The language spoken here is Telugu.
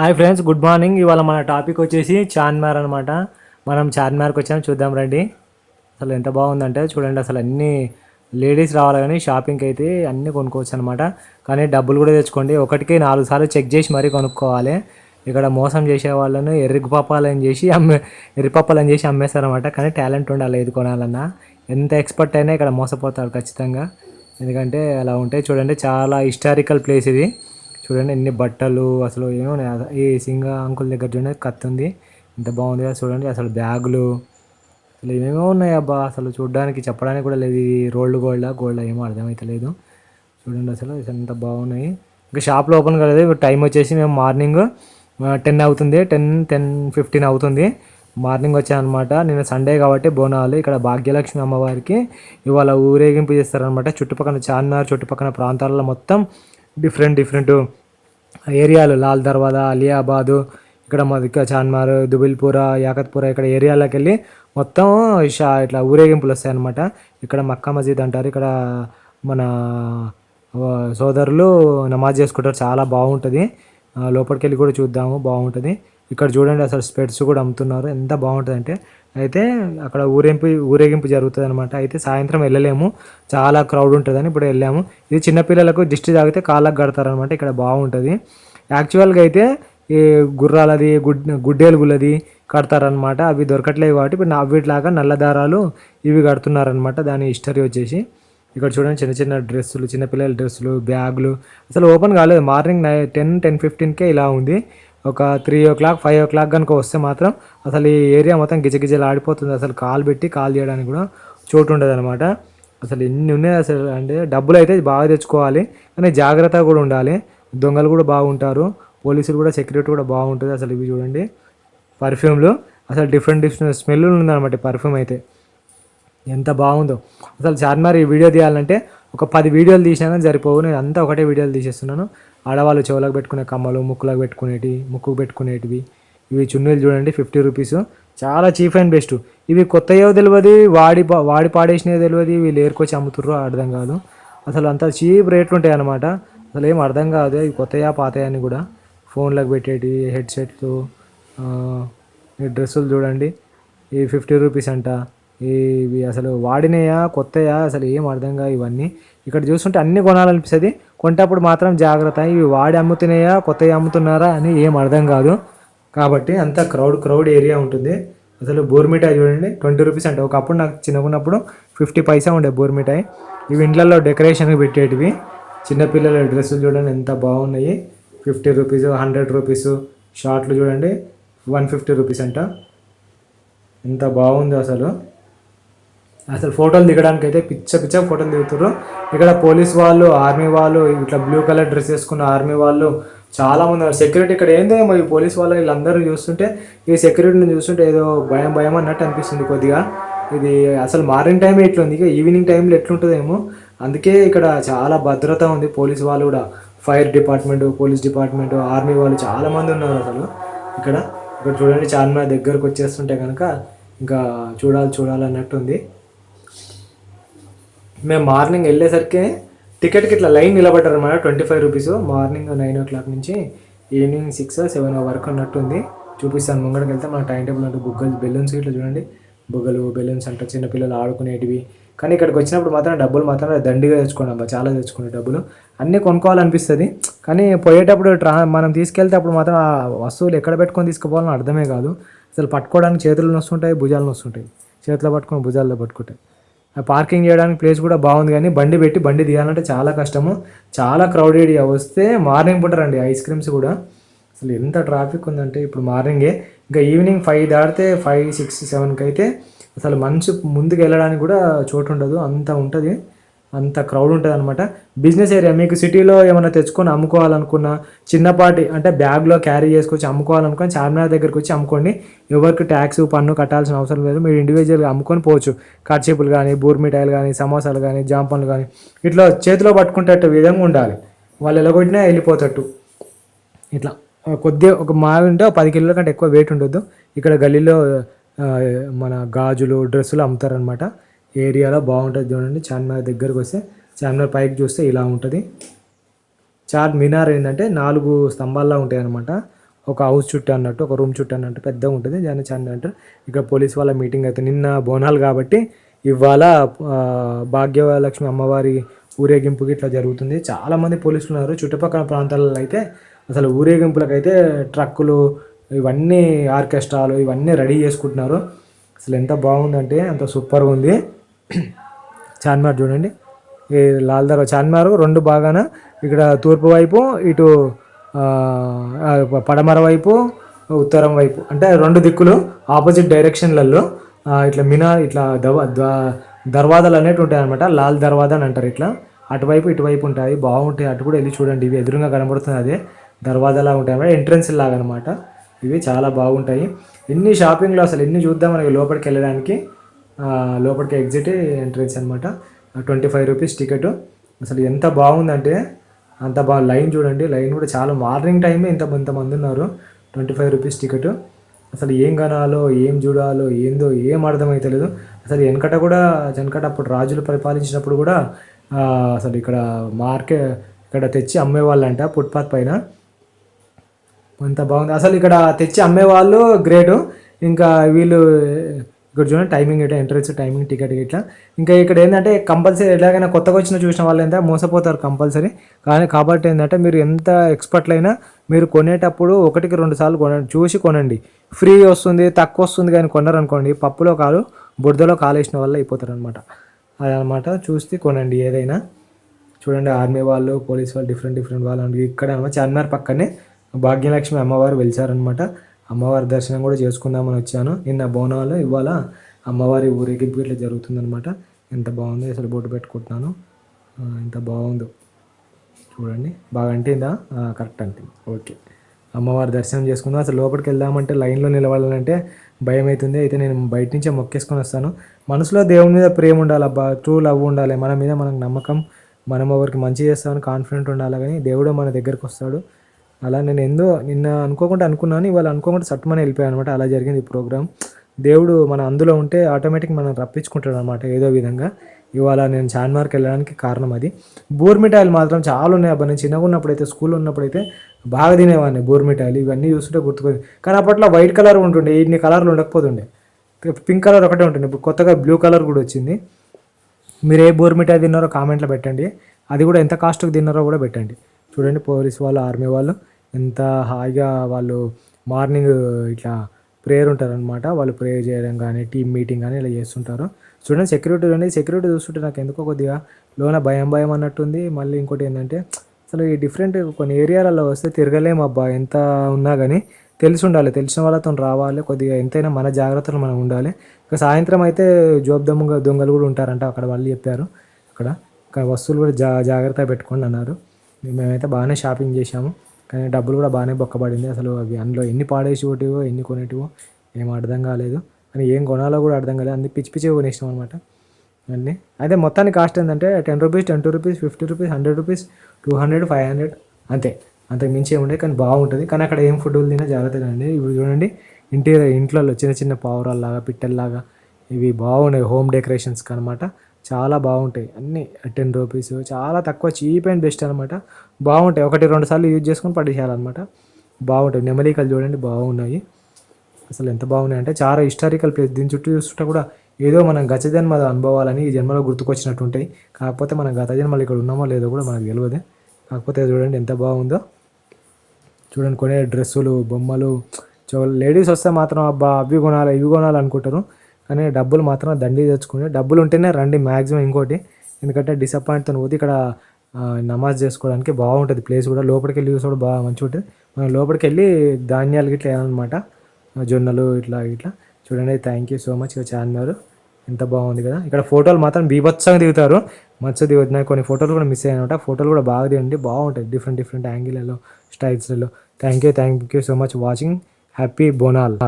Hi friends good morning. ఇవాళ మన టాపిక్ వచ్చేసి చార్మినార్ అనమాట మనం చార్మినార్కి వచ్చాము చూద్దాం రండి. అసలు ఎంత బాగుందంటే చూడండి అసలు అన్ని లేడీస్ రావాలి కానీ షాపింగ్కి అయితే అన్నీ కొనుక్కోవచ్చు అనమాట కానీ డబ్బులు కూడా తెచ్చుకోండి. ఒకటికి నాలుగు సార్లు చెక్ చేసి మరీ కొనుక్కోవాలి. ఇక్కడ మోసం చేసే వాళ్ళను ఎర్రకుపప్పాలని చేసి అమ్మే ఎర్రపప్పాలని చేసి అమ్మేస్తారనమాట కానీ టాలెంట్ ఉండాలి ఏది కొనాలన్నా. ఎంత ఎక్స్పర్ట్ అయినా ఇక్కడ మోసపోతారు ఖచ్చితంగా. ఎందుకంటే అలా ఉంటాయి చూడండి చాలా హిస్టారికల్ ప్లేస్ ఇది. చూడండి ఎన్ని బట్టలు అసలు ఏమో ఈ సింగ అంకుల్ దగ్గర చూడండి కత్తి ఉంది ఎంత బాగుంది కదా చూడండి అసలు బ్యాగులు. అసలు ఏమేమో ఉన్నాయి అబ్బా అసలు చూడడానికి చెప్పడానికి కూడా లేదు. ఇది రోల్డ్ గోల్డ్ గోల్డ్ ఏమో అర్థమవుతలేదు చూడండి అసలు ఎంత బాగున్నాయి. ఇంకా షాప్లో ఓపెన్ కాలేదు ఇప్పుడు టైం వచ్చేసి మేము మార్నింగ్ టెన్ అవుతుంది టెన్ టెన్ ఫిఫ్టీన్ అవుతుంది. మార్నింగ్ వచ్చానమాట. నేను సండే కాబట్టి బోనాలు ఇక్కడ భాగ్యలక్ష్మి అమ్మవారికి ఇవాళ ఊరేగింపు చేస్తారనమాట చుట్టుపక్కల చార్మినార్ చుట్టుపక్కల ప్రాంతాలలో మొత్తం డిఫరెంట్ డిఫరెంట్ ఏరియాలు లాల్ దర్వాజా అలియాబాదు ఇక్కడ మా ఇక్కడ దుబిల్పుర యాకత్పుర ఇక్కడ ఏరియాలోకి వెళ్ళి మొత్తం షా ఇట్లా ఊరేగింపులు వస్తాయి అనమాట ఇక్కడ మక్కా మసీద్ అంటారు. ఇక్కడ మన సోదరులు నమాజ్ చేసుకుంటారు. చాలా బాగుంటుంది. లోపలికి వెళ్ళి కూడా చూద్దాము. బాగుంటుంది. ఇక్కడ చూడండి అసలు స్పెట్స్ కూడా అమ్ముతున్నారు. ఎంత బాగుంటుంది అంటే అయితే అక్కడ ఊరేంపు ఊరేగింపు జరుగుతుంది అనమాట అయితే సాయంత్రం వెళ్ళలేము. చాలా క్రౌడ్ ఉంటుందని ఇప్పుడు వెళ్ళాము. ఇది చిన్నపిల్లలకు దిష్టి తాగితే కాళ్ళకు కడతారనమాట ఇక్కడ బాగుంటుంది. యాక్చువల్గా అయితే ఈ గుర్రాలది గుడ్ గుడ్డేలుగులది కడతారనమాట అవి దొరకట్లేవు కాబట్టి ఇప్పుడు నా- వీటిలాగా నల్ల దారాలు ఇవి కడుతున్నారనమాట దాని హిస్టరీ వచ్చేసి ఇక్కడ చూడండి చిన్న చిన్న డ్రెస్సులు చిన్నపిల్లల డ్రెస్సులు బ్యాగులు. అసలు ఓపెన్ కాలేదు. మార్నింగ్ నై టెన్ టెన్ ఫిఫ్టీన్కే ఇలా ఉంది. ఒక three o'clock five o'clock కనుక వస్తే మాత్రం అసలు ఈ ఏరియా మొత్తం గిజగిజలు ఆడిపోతుంది. అసలు కాల్ పెట్టి కాల్ చేయడానికి కూడా చోటు ఉండదు అనమాట అసలు ఎన్ని ఉన్నాయి అసలు అంటే డబ్బులు అయితే బాగా తెచ్చుకోవాలి. కానీ జాగ్రత్త కూడా ఉండాలి. దొంగలు కూడా బాగుంటారు. పోలీసులు కూడా సెక్యూరిటీ కూడా బాగుంటుంది. అసలు ఇవి చూడండి. పర్ఫ్యూమ్లు అసలు డిఫరెంట్ డిఫరెంట్ స్మెల్ ఉందన్నమాట పర్ఫ్యూమ్ అయితే. ఎంత బాగుందో. అసలు చార్మార్ ఈ వీడియో తీయాలంటే ఒక పది వీడియోలు తీసినా సరిపోవు. నేను అంతా ఒకటే వీడియోలు తీసేస్తున్నాను. ఆడవాళ్ళు చెవులకు పెట్టుకునే కమ్మలు ముక్కులకు పెట్టుకునేటివి ముక్కు పెట్టుకునేటివి. ఇవి చున్నీలు చూడండి ఫిఫ్టీ రూపీస్. చాలా చీప్ అండ్ బెస్ట్. ఇవి కొత్తయో తెలియదు వాడి పా- వాడి పాడేసినవి తెలియదు ఇవి లేరుకొచ్చి అమ్ముతుర్రో అర్థం కాదు. అసలు అంత చీప్ రేట్లు ఉంటాయి అన్నమాట. అసలు ఏం అర్థం కాదు ఇవి కొత్తయా పాతయా అని కూడా. ఫోన్లకు పెట్టేటివి హెడ్సెట్లు ఈ డ్రెస్సులు చూడండి. ఈ ఫిఫ్టీ రూపీస్ అంట. ఇవి అసలు వాడినయా కొత్తయా అసలు ఏం అర్థం ఇవన్నీ. ఇక్కడ చూస్తుంటే అన్నీ కొనాలనిపిస్తుంది. కొంటప్పుడు మాత్రం జాగ్రత్త. ఇవి వాడి అమ్ముతున్నాయా కొత్తవి అమ్ముతున్నారా అని ఏం అర్థం కాదు. కాబట్టి అంత క్రౌడ్ క్రౌడ్ ఏరియా ఉంటుంది. అసలు బోర్మిఠాయి చూడండి ట్వంటీ రూపీస్ అంటే. ఒకప్పుడు నాకు చిన్నకున్నప్పుడు ఫిఫ్టీ పైసా ఉండే బోర్మిఠాయి ఇవి ఇండ్లలో డెకరేషన్కి పెట్టేటివి. చిన్నపిల్లల డ్రెస్సులు చూడండి ఎంత బాగున్నాయి. ఫిఫ్టీ రూపీస్ హండ్రెడ్ రూపీస్ షార్ట్లు చూడండి వన్ ఫిఫ్టీ రూపీస్ అంట. ఎంత బాగుంది అసలు. అసలు ఫోటోలు దిగడానికి అయితే పిచ్చ పిచ్చ ఫోటోలు దిగుతారు ఇక్కడ పోలీస్ వాళ్ళు ఆర్మీ వాళ్ళు ఇట్లా బ్లూ కలర్ డ్రెస్ వేసుకున్న ఆర్మీ వాళ్ళు చాలా మంది సెక్యూరిటీ ఇక్కడ ఏందో ఈ పోలీస్ వాళ్ళు వీళ్ళందరూ చూస్తుంటే ఈ సెక్యూరిటీని చూస్తుంటే ఏదో భయం భయం అన్నట్టు అనిపిస్తుంది కొద్దిగా. ఇది అసలు మార్నింగ్ టైం ఎట్లుంది ఇక ఈవినింగ్ టైంలో ఎట్లుంటుందేమో. అందుకే ఇక్కడ చాలా భద్రత ఉంది పోలీస్ వాళ్ళు కూడా. Fire department police department army వాళ్ళు చాలా మంది ఉన్నారు అసలు. ఇక్కడ ఇక్కడ చూడండి చార్మినార్ దగ్గరకు వచ్చేస్తుంటే కనుక ఇంకా చూడాలి చూడాలన్నట్టుంది ఉంది. మేము మార్నింగ్ వెళ్ళేసరికి టికెట్కి ఇట్లా లైన్ నిలబడ్డారు అనమాట twenty five rupees. Morning nine o'clock నుంచి ఈవినింగ్ సిక్స్ సెవెన్ వరకు అన్నట్టుంది చూపిస్తాను. ముంగడికి వెళ్తే మన టైం టేబుల్ అంటే బుగ్గలు బెలూన్స్ ఇట్లా చూడండి. బుగ్గలు బెలూన్స్ అంటే చిన్నపిల్లలు ఆడుకునేటివి. కానీ ఇక్కడికి వచ్చినప్పుడు మాత్రం డబ్బులు మాత్రం దండిగా తెచ్చుకోండి అబ్బా. చాలా తెచ్చుకునే డబ్బులు. అన్నీ కొనుక్కోవాలనిపిస్తుంది. కానీ పోయేటప్పుడు ట్రా మనం తీసుకెళ్తే అప్పుడు మాత్రం ఆ వస్తువులు ఎక్కడ పెట్టుకొని తీసుకుపోవాలని అర్థమే కాదు. అసలు పట్టుకోవడానికి చేతులు నొస్తుంటాయి భుజాలు వస్తుంటాయి చేతిలో పట్టుకొని భుజాల్లో పట్టుకుంటాయి పార్కింగ్ చేయడానికి ప్లేస్ కూడా బాగుంది కానీ బండి పెట్టి బండి తీయాలంటే చాలా కష్టము. చాలా క్రౌడెడ్ వస్తే మార్నింగ్ పూట ఐస్ క్రీమ్స్ కూడా. అసలు ఎంత ట్రాఫిక్ ఉందంటే ఇప్పుడు మార్నింగే. ఇంకా ఈవినింగ్ ఫైవ్ దాటితే ఫైవ్ సిక్స్ సెవెన్కి అయితే అసలు మంచు ముందుకు వెళ్ళడానికి కూడా చోటు ఉండదు అంత ఉంటుంది. అంత క్రౌడ్ ఉంటుంది అనమాట బిజినెస్ ఏరియా మీకు సిటీలో ఏమైనా తెచ్చుకొని అమ్ముకోవాలనుకున్నా చిన్నపాటి అంటే బ్యాగ్లో క్యారీ చేసుకొచ్చి అమ్ముకోవాలనుకుని చార్మినార్ దగ్గరికి వచ్చి అమ్ముకోండి. ఎవరికి ట్యాక్స్ పన్ను కట్టాల్సిన అవసరం లేదు. మీరు ఇండివిజువల్గా అమ్ముకొని పోవచ్చు. కర్చీపులు కానీ బూర్మిఠాయిలు కానీ సమోసాలు కానీ జాంపన్లు కానీ ఇట్లా చేతిలో పట్టుకునేటట్టు విధంగా ఉండాలి. వాళ్ళు ఎలాగొట్టినా వెళ్ళిపోతట్టు. ఇట్లా. కొద్దిగా ఒక మావి ఉంటే ఒక పది కిలోల కంటే ఎక్కువ వెయిట్ ఉండొద్దు. ఇక్కడ గల్లీలో మన గాజులు డ్రెస్సులు అమ్ముతారనమాట ఏరియాలో బాగుంటుంది చూడండి. చార్మినార్ దగ్గరకు వస్తే చార్మినార్ పైకి చూస్తే ఇలా ఉంటుంది. చార్ మినార్ ఏంటంటే నాలుగు స్తంభాల్లో ఉంటాయి అనమాట ఒక హౌస్ చుట్టూ అన్నట్టు ఒక రూమ్ చుట్టూ అన్నట్టు పెద్దగా ఉంటుంది. దాన్ని చార్మినార్ అంటారు. ఇక్కడ పోలీస్ వాళ్ళ మీటింగ్ అయితే నిన్న బోనాలు కాబట్టి ఇవాళ భాగ్యలక్ష్మి అమ్మవారి ఊరేగింపుకి ఇట్లా జరుగుతుంది. చాలామంది పోలీసులు ఉన్నారు. చుట్టుపక్కల ప్రాంతాలలో అయితే అసలు ఊరేగింపులకైతే ట్రక్కులు ఇవన్నీ ఆర్కెస్ట్రాలు ఇవన్నీ రెడీ చేసుకుంటున్నారు. అసలు ఎంత బాగుందంటే అంత సూపర్గా ఉంది. చార్మినార్ చూడండి. ఈ లాల్ దర్వా చార్మినార్ రెండు బాగాన ఇక్కడ తూర్పు వైపు ఇటు పడమర వైపు ఉత్తరం వైపు. అంటే రెండు దిక్కులు ఆపోజిట్ డైరెక్షన్లలో ఇట్లా మినా ఇట్లా దవ ద- దర్వాజాలు అనేవి ఉంటాయి అనమాట లాల్ దర్వాజా అని అంటారు ఇట్లా. అటువైపు ఇటువైపు ఉంటాయి. బాగుంటాయి. అటు కూడా వెళ్ళి చూడండి. ఇవి ఎదురుగా కనబడుతుంది అదే. దర్వాజాలా ఉంటాయి అన్నమాట. ఎంట్రన్స్ లాగా అనమాట ఇవి చాలా బాగుంటాయి. ఎన్ని షాపింగ్లో అసలు ఎన్ని చూద్దాం మనకి లోపలికి వెళ్ళడానికి. లోపలికి ఎగ్జిట్ ఎంట్రన్స్ అనమాట ట్వంటీ ఫైవ్ రూపీస్ టికెట్ అసలు ఎంత బాగుందంటే అంత బాగా లైన్ చూడండి లైన్ కూడా చాలా మార్నింగ్ టైమే ఇంత ఇంతమంది ఉన్నారు. ట్వంటీ ఫైవ్ రూపీస్ టికెట్ అసలు ఏం కనాలో ఏం చూడాలో ఏందో ఏం అర్థమైతలేదు అసలు వెనకట కూడా వెనకట అప్పుడు రాజులు పరిపాలించినప్పుడు కూడా అసలు ఇక్కడ మార్కెట్ ఇక్కడ తెచ్చి అమ్మేవాళ్ళంట ఫుట్పాత్ పైన. అంత బాగుంది. అసలు ఇక్కడ తెచ్చి అమ్మేవాళ్ళు గ్రేటు ఇంకా వీళ్ళు ఇక్కడ చూడండి టైమింగ్ ఇట్లా ఎంట్రన్స్ టైమింగ్ టికెట్ ఇట్లా ఇంకా ఇక్కడ ఏంటంటే కంపల్సరీ ఎలాగైనా కొత్తగా వచ్చిన చూసిన వాళ్ళు ఎంత మోసపోతారు కంపల్సరీ కానీ కాబట్టి ఏంటంటే మీరు ఎంత ఎక్స్పర్ట్లైనా మీరు కొనేటప్పుడు ఒకటికి రెండు సార్లు కొనండి చూసి కొనండి. ఫ్రీ వస్తుంది తక్కువ వస్తుంది కానీ కొన్నారనుకోండి పప్పులో కాలు బురదలో కాలేసిన వల్ల అయిపోతారు అనమాట అదనమాట చూసి కొనండి ఏదైనా. చూడండి ఆర్మీ వాళ్ళు పోలీస్ వాళ్ళు డిఫరెంట్ డిఫరెంట్ వాళ్ళు. ఇక్కడ చార్మినార్ పక్కనే భాగ్యలక్ష్మి అమ్మవారు వెలిచారనమాట అమ్మవారి దర్శనం కూడా చేసుకుందామని వచ్చాను. నిన్న బోనాలు ఇవాళ అమ్మవారి ఊరేగింపు ఇట్లా జరుగుతుందనమాట ఎంత బాగుంది అసలు బొట్టు పెట్టుకుంటున్నాను. ఎంత బాగుందో. చూడండి. బాగా అంటిందా? ఇందా కరెక్ట్ అంటింది. ఓకే. అమ్మవారి దర్శనం చేసుకుందాం. అసలు లోపలికి వెళ్దామంటే లైన్లో నిలబడాలంటే భయం అవుతుంది అయితే నేను బయట నుంచే మొక్కేసుకొని వస్తాను. మనసులో దేవుని మీద ప్రేమ ఉండాలి అబ్బా ట్రూ లవ్ ఉండాలి. మన మీద మనకు నమ్మకం మనం ఎవరికి మంచి చేస్తామని కాన్ఫిడెంట్ ఉండాలి. కానీ దేవుడు మన దగ్గరికి వస్తాడు. అలా నేను ఎందో నిన్న అనుకోకుండా అనుకున్నాను ఇవాళ అనుకోకుండా సట్టుమని వెళ్ళిపోయాను అనమాట అలా జరిగింది ఈ ప్రోగ్రామ్. దేవుడు మన అందులో ఉంటే ఆటోమేటిక్ మనం రప్పించుకుంటాడు అనమాట ఏదో విధంగా. ఇవాళ నేను చార్మార్కి వెళ్ళడానికి కారణం అది. బూర్మిఠాయిలు మాత్రం చాలా ఉన్నాయి అబ్బా. నేను చిన్నగా ఉన్నప్పుడైతే స్కూల్లో ఉన్నప్పుడైతే బాగా తినేవాడిని బూర్మిఠాయిలు ఇవన్నీ చూస్తుంటే గుర్తుపోయింది కానీ అప్పట్లో వైట్ కలర్ ఉంటుండే ఇన్ని కలర్లు ఉండకపోతుండే. పింక్ కలర్ ఒకటే ఉంటుంది ఇప్పుడు కొత్తగా బ్లూ కలర్ కూడా వచ్చింది. మీరు ఏ బోర్మిఠాయి తిన్నారో కామెంట్లో పెట్టండి. అది కూడా ఎంత కాస్ట్కి తిన్నారో కూడా పెట్టండి. చూడండి పోలీస్ వాళ్ళు ఆర్మీ వాళ్ళు ఎంత హాయిగా వాళ్ళు మార్నింగ్ ఇట్లా ప్రేయర్ ఉంటారనమాట వాళ్ళు ప్రేయర్ చేయడం కానీ టీమ్ మీటింగ్ కానీ ఇలా చేస్తుంటారు. చూడండి సెక్యూరిటీ అనేది సెక్యూరిటీ చూస్తుంటే నాకు ఎందుకో కొద్దిగా లోన భయం భయం అన్నట్టుంది. మళ్ళీ ఇంకోటి ఏంటంటే అసలు ఈ డిఫరెంట్ కొన్ని ఏరియాలలో వస్తే తిరగలేము అబ్బా ఎంత ఉన్నా కానీ తెలిసి ఉండాలి. తెలిసిన వాళ్ళతో రావాలి కొద్దిగా ఎంతైనా మన జాగ్రత్తలు మనం ఉండాలి. ఇక సాయంత్రం అయితే జోబ్ దొంగ దొంగలు కూడా ఉంటారంట అక్కడ వాళ్ళు చెప్పారు. అక్కడ వస్తువులు కూడా జా జాగ్రత్త పెట్టుకోండి అన్నారు. మేమైతే బాగానే షాపింగ్ చేశాము. కానీ డబ్బులు కూడా బాగానే బొక్కబడింది. అసలు అవి అందులో ఎన్ని పాడేసేటివో ఎన్ని కొనేటివో ఏం అర్థం కాలేదు. కానీ ఏం కొనాలో కూడా అర్థం కాలేదు. అన్ని పిచ్చి పిచ్చిగా కొనేసాం అనమాట అన్నీ. అయితే మొత్తానికి కాస్ట్ ఏంటంటే ten rupees twenty rupees fifty rupees hundred rupees two hundred five hundred అంతే. అంతకు మించి ఏముండే కానీ బాగుంటుంది. కానీ అక్కడ ఏం ఫుడ్ తినా జాగ్రత్తగా అండి ఇప్పుడు చూడండి ఇంటీరియర్ ఇంట్లో చిన్న చిన్న పావురాల్లాగా పిట్టల్లాగా ఇవి బాగున్నాయి. హోమ్ డెకరేషన్స్కి అనమాట చాలా బాగుంటాయి. అన్నీ టెన్ రూపీస్ చాలా తక్కువ చీప్ అండ్ బెస్ట్ అనమాట బాగుంటాయి. ఒకటి రెండు సార్లు యూజ్ చేసుకొని పడేసేయాలన్నమాట. బాగుంటాయి. నెమలికలు చూడండి బాగున్నాయి. అసలు ఎంత బాగున్నాయి అంటే చాలా హిస్టారికల్ ప్లేస్ దీని చుట్టూ చూస్తుంటే కూడా ఏదో మనం గత జన్మ అనుభవాలని ఈ జన్మలో గుర్తుకొచ్చినట్టు ఉంటాయి కాకపోతే మనం గత జన్మలు ఇక్కడ ఉన్నామో లేదో కూడా మనకు తెలియదు. కాకపోతే చూడండి ఎంత బాగుందో. చూడండి కొనే డ్రెస్సులు బొమ్మలు. చో లేడీస్ వస్తే మాత్రం అబ్బా అవి కొనాలి ఇవి కొనాలి అనుకుంటారు. కానీ డబ్బులు మాత్రం దండి తెచ్చుకుని డబ్బులు ఉంటేనే రండి మ్యాక్సిమం ఇంకోటి. ఎందుకంటే డిసప్పాయింట్తో పోతే ఇక్కడ నమాజ్ చేసుకోవడానికి బాగుంటుంది ప్లేస్ కూడా. లోపలికి వెళ్ళి చూసి కూడా బాగా మంచిగా ఉంటుంది. మనం లోపలికి వెళ్ళి ధాన్యాలు ఇట్లా అనమాట జొన్నలు ఇట్లా ఇట్లా చూడండి థ్యాంక్ యూ సో మచ్ ఇక చార్మినార్ ఎంత బాగుంది కదా. ఇక్కడ ఫోటోలు మాత్రం బీభత్సంగా దిగుతారు. మత్స్య దిగుతున్నాయి. కొన్ని ఫోటోలు కూడా మిస్ అయ్యాయి ఫోటోలు కూడా బాగా దిగండి. బాగుంటాయి. డిఫరెంట్ డిఫరెంట్ యాంగిల్లో స్టైల్స్లలో thank you thank you so much watching happy Bonalu